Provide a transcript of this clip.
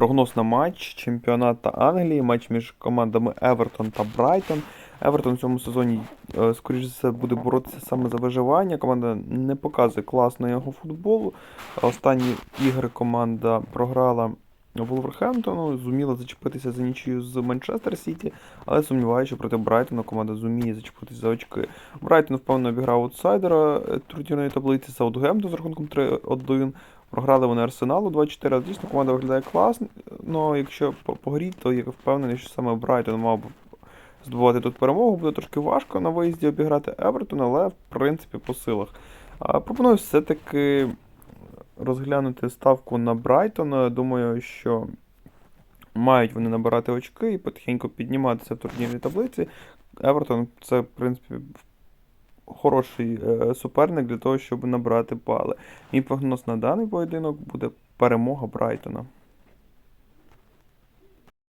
Прогноз на матч чемпіоната Англії, матч між командами Евертон та Брайтон. Евертон в цьому сезоні, е, скоріш за все, буде боротися саме за виживання. Команда не показує класного його футболу. Останні ігри команда програла Вулверхемптону, зуміла зачепитися за нічию з Манчестер Сіті, але сумніваюся, що проти Брайтона команда зуміє зачепитися за очки. Брайтон впевнено обіграв аутсайдера е, турнірної таблиці Саутгемптон з рахунком 3-1. Програли вони Арсеналу 2-4. Дійсно, команда виглядає класно. Якщо по, по то я впевнений, що саме Брайтон мав би здобувати тут перемогу. Буде трошки важко на виїзді обіграти Евертон, але в принципі по силах. Пропоную все-таки розглянути ставку на Брайтона. Думаю, що мають вони набирати очки і потихеньку підніматися в турнірній таблиці. Евертон це, в принципі, хороший е, суперник для того, щоб набрати бали. Мій прогноз на даний поєдинок буде перемога Брайтона.